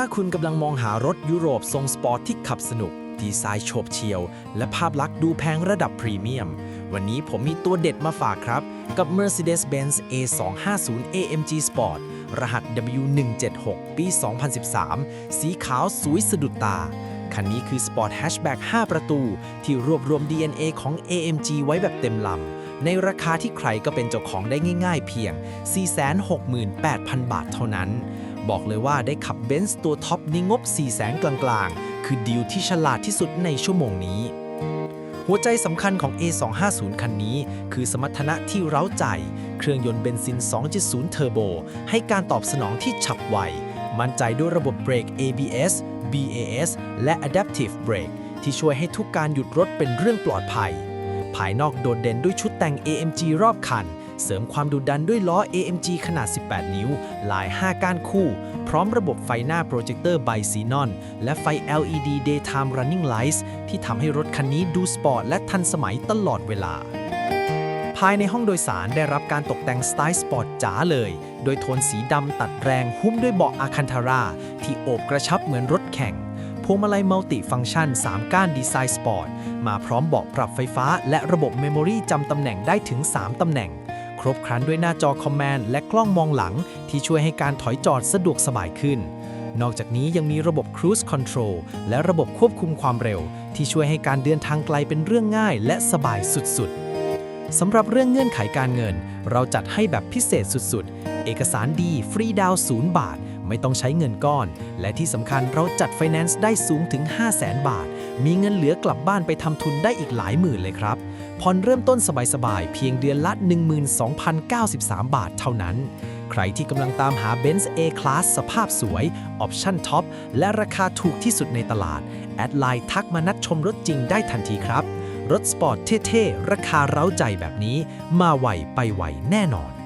ถ้าคุณกำลังมองหารถยุโรปทรงสปอร์ตที่ขับสนุก ดีไซน์โฉบเฉี่ยว และภาพลักษณ์ดูแพงระดับพรีเมียม วันนี้ผมมีตัวเด็ดมาฝากครับ กับ Mercedes-Benz A250 AMG Sport รหัส W176 ปี 2013 สีขาวสวยสะดุดตา คันนี้คือ Sport Hatchback 5ประตู ที่รวบรวม DNA ของ AMG ไว้แบบเต็มลำ ในราคาที่ใครก็เป็นเจ้าของได้ง่ายๆเพียง 468,000 บาทเท่านั้น บอกเลยว่าได้ขับเบนซ์ตัวท็อปในงบ 400,000กลางๆ คือดีลที่ฉลาดที่สุดในชั่วโมงนี้ หัวใจสำคัญของ A250 คันนี้ คือสมรรถนะที่เร้าใจ เครื่องยนต์เบนซิน 2.0 เทอร์โบ ให้การตอบสนองที่ฉับไว มั่นใจด้วยระบบเบรก ABS BAS และ Adaptive Brake ที่ช่วยให้ทุกการหยุดรถเป็นเรื่องปลอดภัย ภายนอกโดดเด่นด้วยชุดแต่ง AMG รอบคัน เสริมความดุดันด้วยล้อ AMG ขนาด 18 นิ้วลาย 5 ก้านคู่ พร้อมระบบไฟหน้าโปรเจคเตอร์ไบซีนอน และไฟ LED Daytime Running Lights ที่ทำให้รถคันนี้ดูสปอร์ตและทันสมัยตลอดเวลา ภายในห้องโดยสารได้รับการตกแต่งสไตล์สปอร์ตจ๋าเลย โดยโทนสีดำตัดแรงหุ้มด้วยเบาะอาคันทาราที่โอบกระชับเหมือนรถแข่งพวงมาลัยมัลติฟังก์ชัน 3 ก้านดีไซน์สปอร์ต มาพร้อมเบาะปรับไฟฟ้า และระบบเมมโมรีจำตำแหน่งได้ถึง 3 ตำแหน่ง ครบครันด้วยหน้าจอคอมแมนด์และกล้องมองหลัง ที่ช่วยให้การถอยจอดสะดวกสบายขึ้น นอกจากนี้ยังมีระบบ Cruise Control และระบบควบคุมความเร็ว ที่ช่วยให้การเดินทางไกลเป็นเรื่องง่าย และสบายสุดๆสำหรับเรื่องเงื่อนไขการเงิน เราจัดให้แบบพิเศษสุดๆ เอกสารดี ฟรีดาวศูนย์บาท ไม่ต้องใช้เงินก้อน และที่สำคัญเราจัดไฟแนนซ์ได้สูงถึง 5 0 0แสนบาท มีเงินเหลือกลับบ้านไปทำทุนได้อีกหลายหมื่นเลยครับผ่อนเริ่มต้นสบายๆ เพียงเดือนละ 12,093 บาทเท่านั้น ใครที่กำลังตามหา Benz A-Class สภาพสวย ออปชั่นท็อป และราคาถูกที่สุดในตลาด แอดไลน์ทักมานัดชมรถจริงได้ทันทีครับ รถสปอร์ตเท่ๆ ราคาเร้าใจแบบนี้ มาไวไปไวแน่นอน